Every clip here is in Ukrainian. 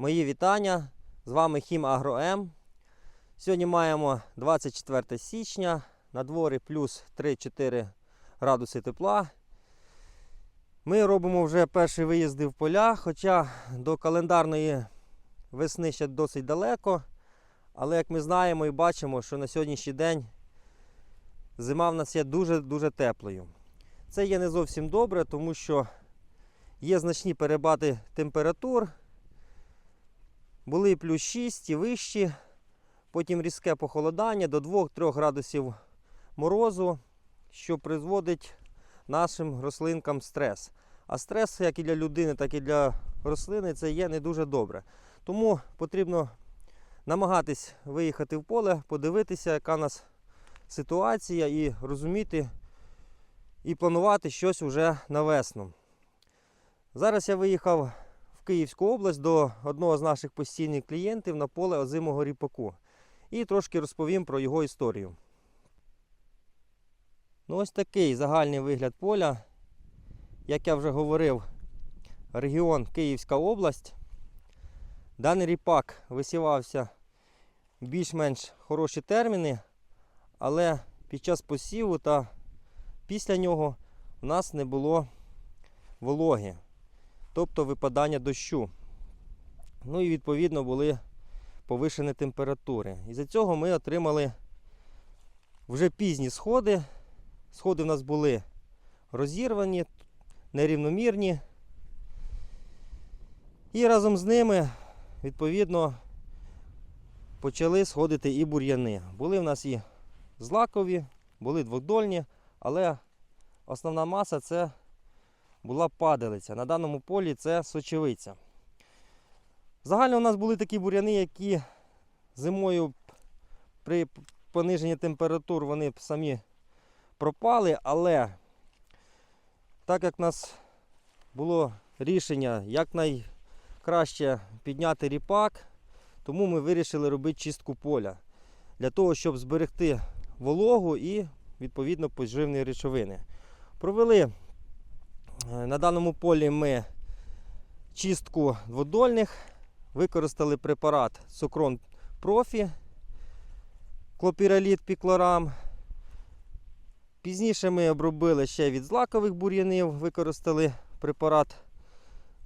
Мої вітання. З вами Хім Агроем. Сьогодні маємо 24 січня. На дворі плюс 3-4 градуси тепла. Ми робимо вже перші виїзди в поля, хоча до календарної весни ще досить далеко. Але як ми знаємо і бачимо, що на сьогоднішній день зима в нас є дуже-дуже теплою. Це є не зовсім добре, тому що є значні перебати температур. Були плюс 6 і вищі, потім різке похолодання до 2-3 градусів морозу, що призводить нашим рослинкам стрес. А стрес, як і для людини, так і для рослини, це є не дуже добре. Тому потрібно намагатись виїхати в поле, подивитися, яка у нас ситуація, і розуміти, і планувати щось уже на весну. Зараз я виїхав Київську область до одного з наших постійних клієнтів на поле озимого ріпаку. І трошки розповім про його історію. Ну, ось такий загальний вигляд поля. Як я вже говорив, регіон Київська область. Даний ріпак висівався більш-менш хороші терміни, але під час посіву та після нього у нас не було вологи, тобто випадання дощу. Ну і відповідно були повишені температури. І за цього ми отримали вже пізні сходи. Сходи в нас були розірвані, нерівномірні. І разом з ними, відповідно, почали сходити і бур'яни. Були в нас і злакові, були дводольні, але основна маса це була падалиця. На даному полі це сочевиця. Загально у нас були такі бур'яни, які зимою при пониженні температур вони б самі пропали, але так як в нас було рішення якнайкраще підняти ріпак, тому ми вирішили робити чистку поля для того, щоб зберегти вологу і відповідно поживні речовини. Провели на даному полі ми чистку дводольних, використали препарат Сокрон Профі, клопіраліт піклорам. Пізніше ми обробили ще від злакових бур'янів, використали препарат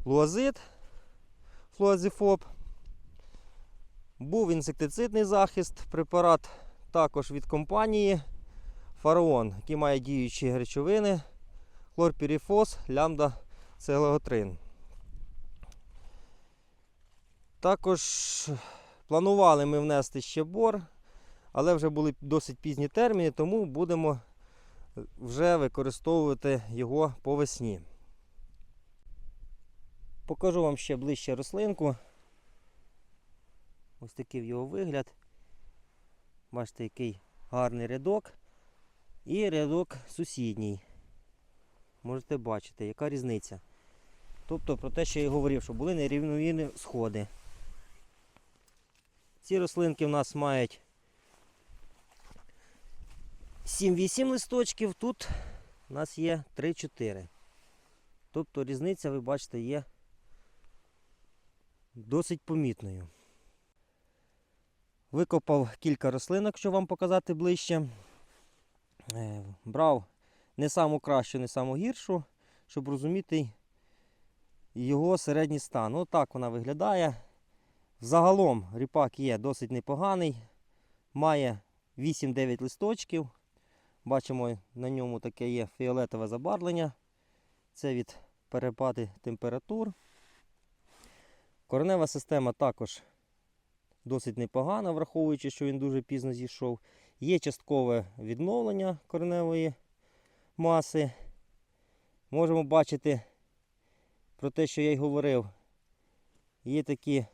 Луазит, флуазифоб. Був інсектицидний захист, препарат також від компанії Фараон, який має діючі речовини, хлорпірифос, лямда, целеготрин. Також планували ми внести ще бор, але вже були досить пізні терміни, тому будемо вже використовувати його по весні. Покажу вам ще ближче рослинку. Ось такий його вигляд. Бачите, який гарний рядок. І рядок сусідній. Можете бачити, яка різниця. Тобто про те, що я і говорив, що були нерівновірні сходи. Ці рослинки в нас мають 7-8 листочків, тут у нас є 3-4. Тобто різниця, ви бачите, є досить помітною. Викопав кілька рослинок, щоб вам показати ближче. Е, Брав не саму кращу, не саму гіршу, щоб розуміти його середній стан. Отак вона виглядає. Загалом ріпак є досить непоганий, має 8-9 листочків. Бачимо, на ньому таке є фіолетове забарвлення. Це від перепади температур. Коренева система також досить непогана, враховуючи, що він дуже пізно зійшов. Є часткове відновлення кореневої маси. Можемо бачити про те, що я й говорив. Є такі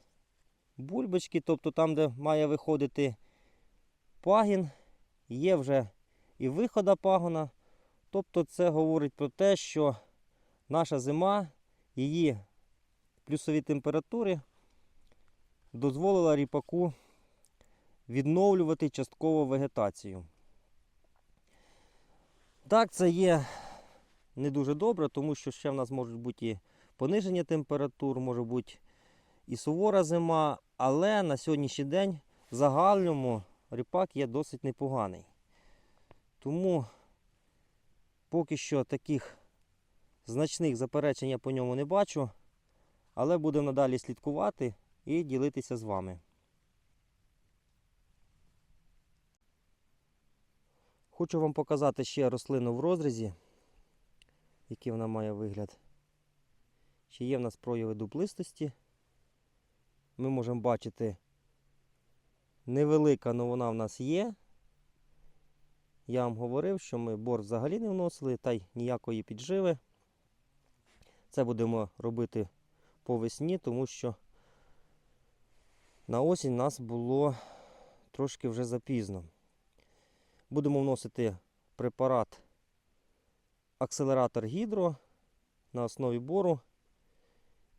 бульбочки, тобто там, де має виходити пагін, є вже і вихода пагона. Тобто це говорить про те, що наша зима, її плюсові температури дозволила ріпаку відновлювати частково вегетацію. Так, це є не дуже добре, тому що ще в нас можуть бути і пониження температур, може бути і сувора зима, але на сьогоднішній день в загальному ріпак є досить непоганий. Тому поки що таких значних заперечень я по ньому не бачу, але будемо надалі слідкувати і ділитися з вами. Хочу вам показати ще рослину в розрізі, який вона має вигляд. Чи є в нас прояви дуплистості. Ми можемо бачити невелика, але вона в нас є. Я вам говорив, що ми бор взагалі не вносили, та й ніякої підживи. Це будемо робити по весні, тому що на осінь нас було трошки вже запізно. Будемо вносити препарат акселератор гідро на основі бору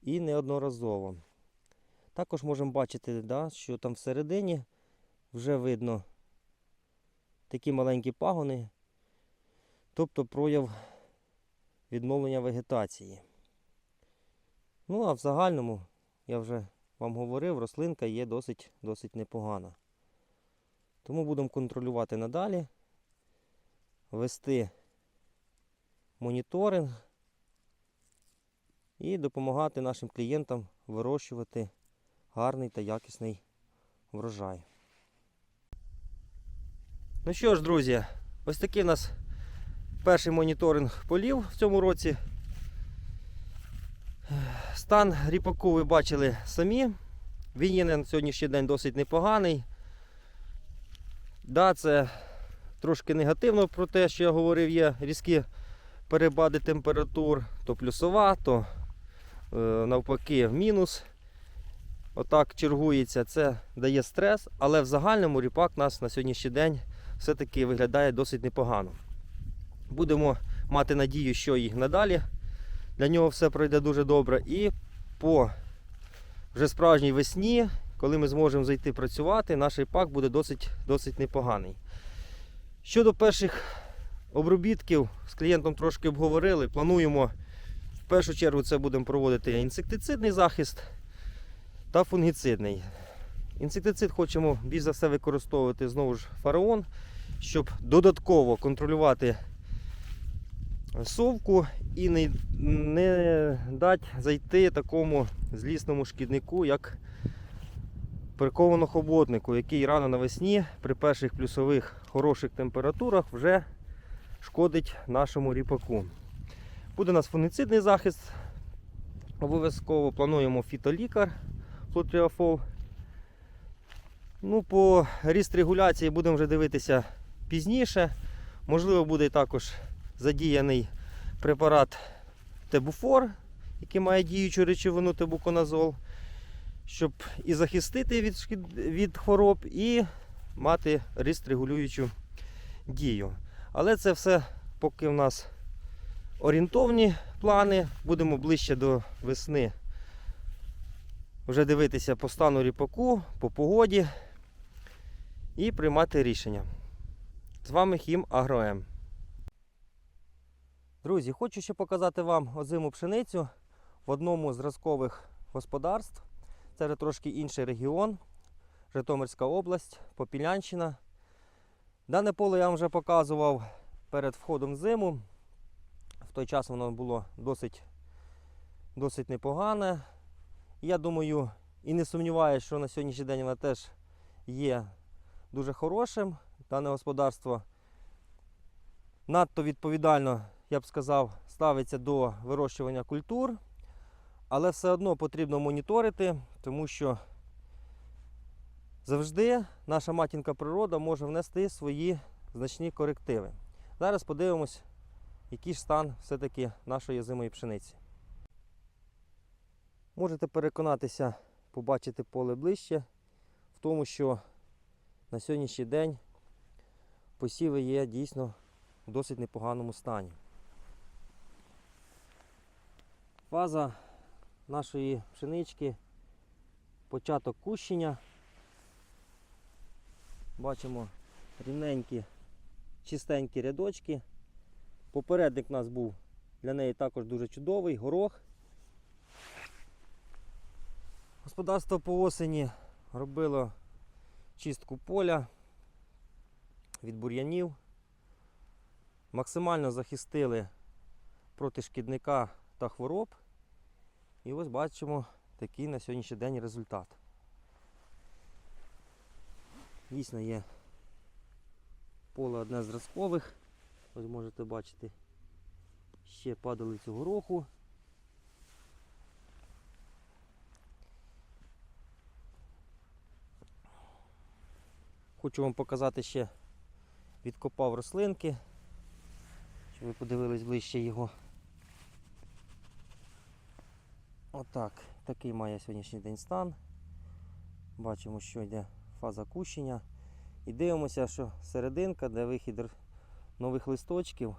і неодноразово. Також можемо бачити, да, що там всередині вже видно такі маленькі пагони, тобто прояв відновлення вегетації. Ну, а в загальному, я вже вам говорив, рослинка є досить, досить непогана. Тому будемо контролювати надалі, вести моніторинг і допомагати нашим клієнтам вирощувати гарний та якісний врожай. Ну що ж, друзі, ось такий у нас перший моніторинг полів в цьому році. Стан ріпаку ви бачили самі. Він є на сьогоднішній день досить непоганий. Да, це трошки негативно про те, що я говорив, є різкі перепади температур, то плюсова, то е, навпаки в мінус. Отак чергується, це дає стрес, але в загальному ріпак нас на сьогоднішній день все-таки виглядає досить непогано. Будемо мати надію, що і надалі для нього все пройде дуже добре. І по вже справжній весні, коли ми зможемо зайти працювати, наш ріпак буде досить, досить непоганий. Щодо перших обробітків, з клієнтом трошки обговорили. Плануємо в першу чергу це будемо проводити інсектицидний захист та фунгіцидний. Інсектицид хочемо більш за все використовувати знову ж фараон, щоб додатково контролювати совку і не, не дати зайти такому злісному шкіднику, як прикованохоботнику, який рано навесні при перших плюсових хороших температурах вже шкодить нашому ріпаку. Буде у нас фунгіцидний захист. Обов'язково плануємо фітолікар флотріафол. Ну, по ріст регуляції будемо вже дивитися пізніше. Можливо, буде також задіяний препарат Тебуфор, який має діючу речовину тебуконазол, щоб і захистити від, від хвороб, і мати ріст регулюючу дію. Але це все поки в нас орієнтовні плани. Будемо ближче до весни вже дивитися по стану ріпаку, по погоді і приймати рішення. З вами Хім Агроем. Друзі, хочу ще показати вам озиму пшеницю в одному з зразкових господарств. Це вже трошки інший регіон, Житомирська область, Попілянщина. Дане поле я вам вже показував перед входом в зиму. В той час воно було досить, досить непогане. Я думаю і не сумніваюся, що на сьогоднішній день воно теж є дуже хорошим. Дане господарство надто відповідально, я б сказав, ставиться до вирощування культур, але все одно потрібно моніторити, тому що завжди наша матінка природа може внести свої значні корективи. Зараз подивимось, який ж стан все-таки нашої зимої пшениці. Можете переконатися, побачити поле ближче в тому, що на сьогоднішній день посіви є дійсно в досить непоганому стані. Фаза нашої пшенички, початок кущення. Бачимо рівненькі, чистенькі рядочки. Попередник у нас був для неї також дуже чудовий, горох. господарство по осені робило чистку поля від бур'янів. Максимально захистили проти шкідника та хвороб. І ось бачимо такий на сьогоднішній день результат. Дійсно є поле одне з зразкових. Ось можете бачити ще падалицю гороху. Хочу вам показати ще відкопав рослинки, щоб ви подивились ближче його. Отак, такий має сьогоднішній день стан. Бачимо, що йде фаза кущення. І дивимося, що серединка, де вихід нових листочків,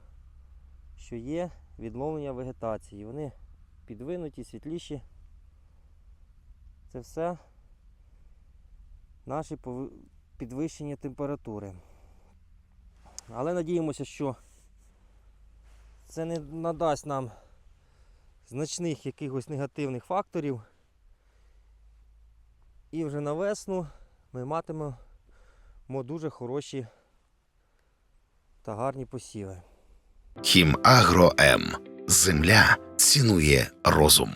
що є відновлення вегетації. Вони підвинуті, світліші. Це все наші підвищення температури. Але надіємося, що це не надасть нам значних якихось негативних факторів. І вже на весну ми матимемо дуже хороші та гарні посіви. Хімагро М. Земля цінує розум.